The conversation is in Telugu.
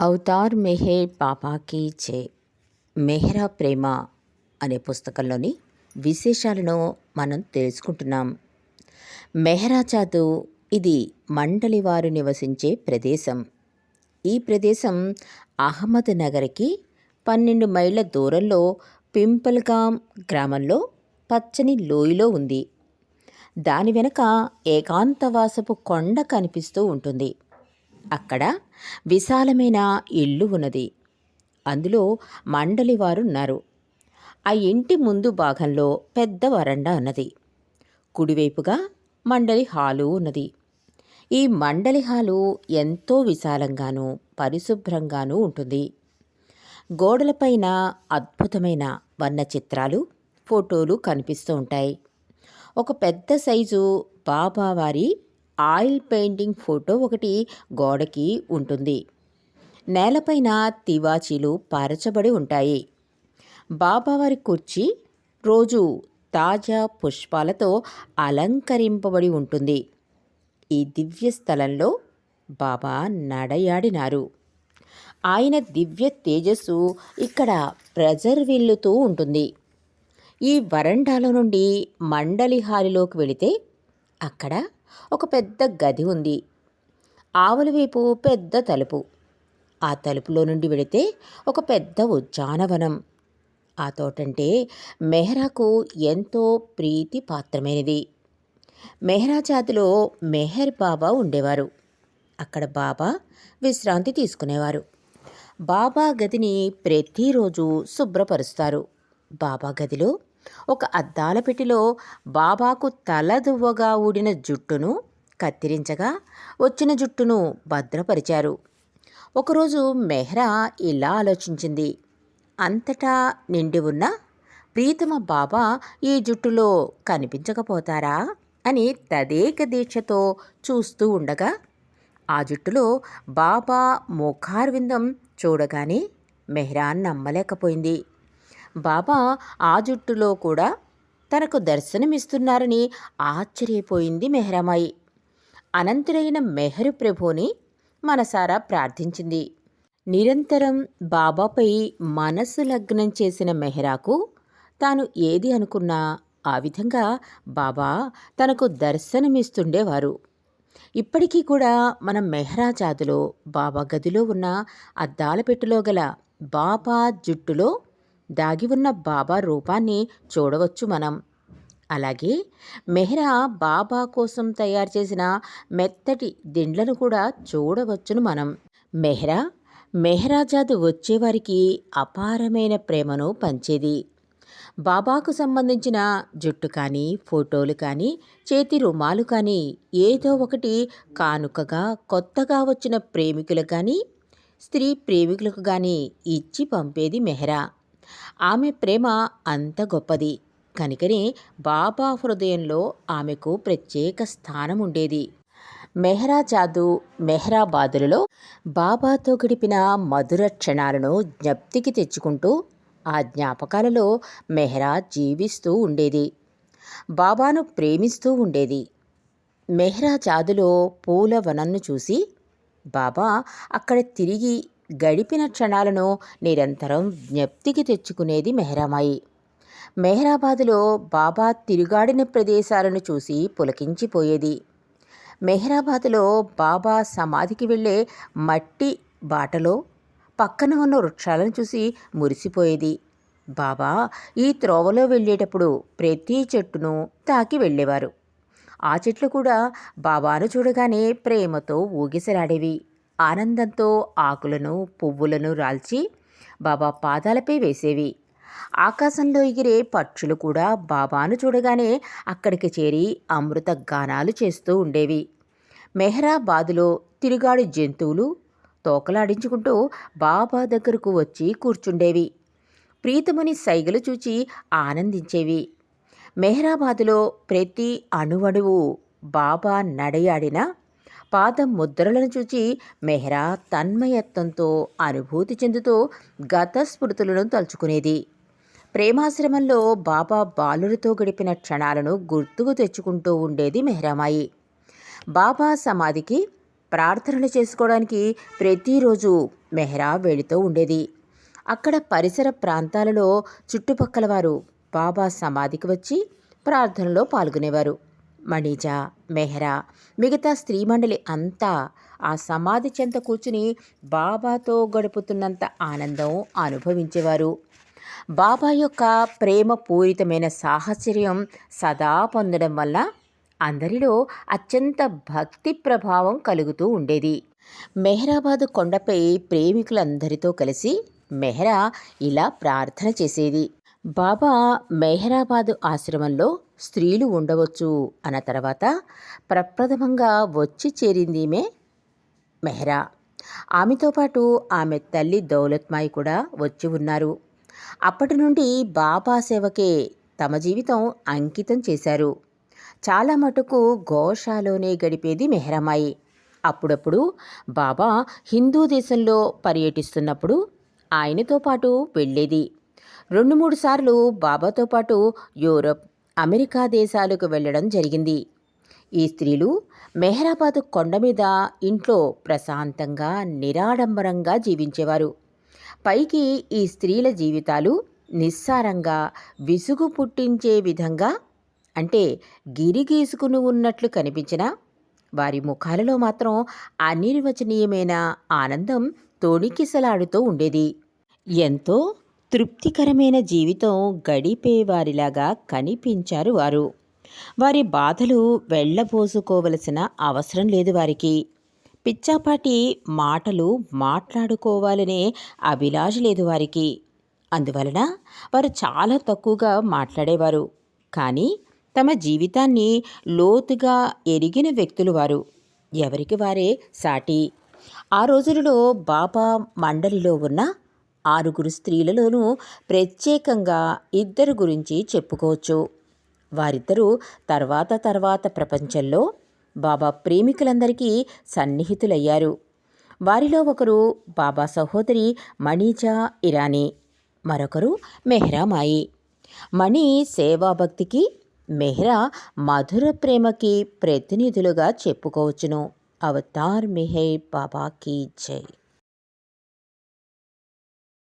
అవతార్ మెహర్ బాబాకి చే మెహరా ప్రేమ అనే పుస్తకంలోని విశేషాలను మనం తెలుసుకుంటున్నాం. మెహరాజాదు ఇది మండలి వారు నివసించే ప్రదేశం. ఈ ప్రదేశం అహ్మద్ నగర్కి పన్నెండు మైళ్ళ దూరంలో పింపల్గామ్ గ్రామంలో పచ్చని లోయలో ఉంది. దాని వెనక ఏకాంతవాసపు కొండ కనిపిస్తూ ఉంటుంది. అక్కడ విశాలమైన ఇల్లు ఉన్నది. అందులో మండలి వారు ఉన్నారు. ఆ ఇంటి ముందు భాగంలో పెద్ద వరండా ఉన్నది. కుడివైపుగా మండలి హాలు ఉన్నది. ఈ మండలి హాలు ఎంతో విశాలంగాను పరిశుభ్రంగానూ ఉంటుంది. గోడలపైన అద్భుతమైన వర్ణ చిత్రాలు ఫోటోలు కనిపిస్తూ ఉంటాయి. ఒక పెద్ద సైజు బాబావారి ఆయిల్ పెయింటింగ్ ఫోటో ఒకటి గోడకి ఉంటుంది. నేలపైన తివాచీలు పరచబడి ఉంటాయి. బాబావారి కుర్చీ రోజు తాజా పుష్పాలతో అలంకరింపబడి ఉంటుంది. ఈ దివ్య స్థలంలో బాబా నడయాడినారు. ఆయన దివ్య తేజస్సు ఇక్కడ ప్రజర్విల్లుతూ ఉంటుంది. ఈ వరండాలో నుండి మండలి హాలిలోకి వెళితే అక్కడ ఒక పెద్ద గది ఉంది. ఆవుల వైపు పెద్ద తలుపు. ఆ తలుపులో నుండి వెళితే ఒక పెద్ద ఉద్యానవనం. ఆ తోటంటే మెహరాకు ఎంతో ప్రీతి పాత్రమైనది. మెహరా జాతిలో మెహర్ బాబా ఉండేవారు. అక్కడ బాబా విశ్రాంతి తీసుకునేవారు. బాబా గదిని ప్రతిరోజు శుభ్రపరుస్తారు. బాబా గదిలో ఒక అద్దాల పెట్టిలో బాబాకు తలదువ్వగా ఊడిన జుట్టును కత్తిరించగా వచ్చిన జుట్టును భద్రపరిచారు. ఒకరోజు మెహ్రా ఇలా ఆలోచించింది. అంతటా నిండి ఉన్న ప్రీతమ బాబా ఈ జుట్టులో కనిపించకపోతారా అని తదేక దీక్షతో చూస్తూ ఉండగా ఆ జుట్టులో బాబా ముఖార్విందం చూడగానే మెహ్రా నమ్మలేకపోయింది. బాబా ఆ జుట్టులో కూడా తనకు దర్శనమిస్తున్నారని ఆశ్చర్యపోయింది మెహరమాయి. అనంతుడైన మెహరు ప్రభుని మనసారా ప్రార్థించింది. నిరంతరం బాబాపై మనసు లగ్నం చేసిన మెహరాకు తాను ఏది అనుకున్నా ఆ విధంగా బాబా తనకు దర్శనమిస్తుండేవారు. ఇప్పటికీ కూడా మన మెహరా జాతిలో బాబా గదిలో ఉన్న అద్దాల పెట్టులో గల బాబా జుట్టులో దాగి ఉన్న బాబా రూపాన్ని చూడవచ్చు మనం. అలాగే మెహ్రా బాబా కోసం తయారు చేసిన మెత్తటి దిండ్లను కూడా చూడవచ్చును మనం. మెహ్రా మెహ్రాజాద్ వచ్చేవారికి అపారమైన ప్రేమను పంచేది. బాబాకు సంబంధించిన జుట్టు కానీ ఫోటోలు కానీ చేతి రుమాలు కానీ ఏదో ఒకటి కానుకగా కొత్తగా వచ్చిన ప్రేమికులకు కానీ స్త్రీ ప్రేమికులకు కానీ ఇచ్చి పంపేది మెహ్రా. ఆమె ప్రేమ అంత గొప్పది. కనుకనే బాబా హృదయంలో ఆమెకు ప్రత్యేక స్థానం ఉండేది మెహ్రా జాదు మెహ్రాబాదులలో బాబాతో గడిపిన మధుర క్షణాలను జ్ఞప్తికి తెచ్చుకుంటూ ఆ జ్ఞాపకాలలో మెహ్రా జీవిస్తూ ఉండేది. బాబాను ప్రేమిస్తూ ఉండేది. మెహ్రా జాదులో పూల వనన్ను చూసి బాబా అక్కడ తిరిగి గడిపిన క్షణాలను నిరంతరం జ్ఞప్తికి తెచ్చుకునేది మెహరామాయి. మెహరాబాదులో బాబా తిరుగాడిన ప్రదేశాలను చూసి పులకించిపోయేది. మెహరాబాదులో బాబా సమాధికి వెళ్ళే మట్టి బాటలో పక్కన ఉన్న వృక్షాలను చూసి మురిసిపోయేది. బాబా ఈ త్రోవలో వెళ్ళేటప్పుడు ప్రతి చెట్టును తాకి వెళ్ళేవారు. ఆ చెట్లు కూడా బాబాను చూడగానే ప్రేమతో ఊగిసలాడేవి. ఆనందంతో ఆకులను పువ్వులను రాల్చి బాబా పాదాలపై వేసేవి. ఆకాశంలో ఎగిరే పక్షులు కూడా బాబాను చూడగానే అక్కడికి చేరి అమృత గానాలు చేస్తూ ఉండేవి. మెహ్రాబాదులో తిరుగాడు జంతువులు తోకలాడించుకుంటూ బాబా దగ్గరకు వచ్చి కూర్చుండేవి. ప్రీతముని సైగలు చూచి ఆనందించేవి. మెహ్రాబాదులో ప్రతి అణువణువు బాబా నడయాడిన పాదం ముద్రలను చూచి మెహ్రా తన్మయత్వంతో అనుభూతి చెందుతూ గత స్మృతులను తలుచుకునేది. ప్రేమాశ్రమంలో బాబా బాలులతో గడిపిన క్షణాలను గుర్తుకు తెచ్చుకుంటూ ఉండేది మెహ్రామాయి. బాబా సమాధికి ప్రార్థనలు చేసుకోవడానికి ప్రతిరోజు మెహ్రా వెళుతూ ఉండేది. అక్కడ పరిసర ప్రాంతాలలో చుట్టుపక్కల వారు బాబా సమాధికి వచ్చి ప్రార్థనలో పాల్గొనేవారు. మణిజా మెహ్రా మిగతా స్త్రీ మండలి అంతా ఆ సమాధి చెంత కూర్చుని బాబాతో గడుపుతున్నంత ఆనందం అనుభవించేవారు. బాబా యొక్క ప్రేమపూరితమైన సాహచర్యం సదా పొందడం వల్ల అందరిలో అత్యంత భక్తి ప్రభావం కలుగుతూ ఉండేది. మెహరాబాదు కొండపై ప్రేమికులందరితో కలిసి మెహ్రా ఇలా ప్రార్థన చేసేది. బాబా మెహరాబాదు ఆశ్రమంలో స్త్రీలు ఉండవచ్చు అన్న తర్వాత ప్రప్రథమంగా వచ్చి చేరిందిమే మెహ్రా. ఆమెతో పాటు ఆమె తల్లి దౌలత్మాయి కూడా వచ్చి ఉన్నారు. అప్పటి నుండి బాబా సేవకే తమ జీవితం అంకితం చేశారు. చాలా మటుకు గోషాలోనే గడిపేది మెహ్రామాయి. అప్పుడప్పుడు బాబా హిందూ దేశంలో పర్యటిస్తున్నప్పుడు ఆయనతో పాటు వెళ్ళేది. రెండు మూడు సార్లు బాబాతో పాటు యూరప్ అమెరికా దేశాలకు వెళ్ళడం జరిగింది. ఈ స్త్రీలు మెహరాబాద్ కొండ మీద ఇంట్లో ప్రశాంతంగా నిరాడంబరంగా జీవించేవారు. పైకి ఈ స్త్రీల జీవితాలు నిస్సారంగా విసుగు పుట్టించే విధంగా అంటే గిరిగీసుకుని ఉన్నట్లు కనిపించినా వారి ముఖాలలో మాత్రం అనిర్వచనీయమైన ఆనందం తోణికిసలాడుతూ ఉండేది. ఎంతో తృప్తికరమైన జీవితం గడిపేవారిలాగా కనిపించారు వారు. వారి బాధలు వెళ్ళబోసుకోవలసిన అవసరం లేదు వారికి. పిచ్చాపాటి మాటలు మాట్లాడుకోవాలనే అభిలాష లేదు వారికి. అందువలన వారు చాలా తక్కువగా మాట్లాడేవారు. కానీ తమ జీవితాన్ని లోతుగా ఎరిగిన వ్యక్తులు వారు. ఎవరికి వారే సాటి. ఆ రోజులలో బాబా మండలిలో ఉన్న ఆరుగురు స్త్రీలలోనూ ప్రత్యేకంగా ఇద్దరు గురించి చెప్పుకోవచ్చు. వారిద్దరూ తర్వాత తర్వాత ప్రపంచంలో బాబా ప్రేమికులందరికీ సన్నిహితులయ్యారు. వారిలో ఒకరు బాబా సహోదరి మణిజా ఇరానీ మరొకరు మెహ్రామాయి మణి సేవాభక్తికి మెహ్రా మధుర ప్రేమకి ప్రతినిధులుగా చెప్పుకోవచ్చును. అవతార్ మెహే బాబా కీ జై.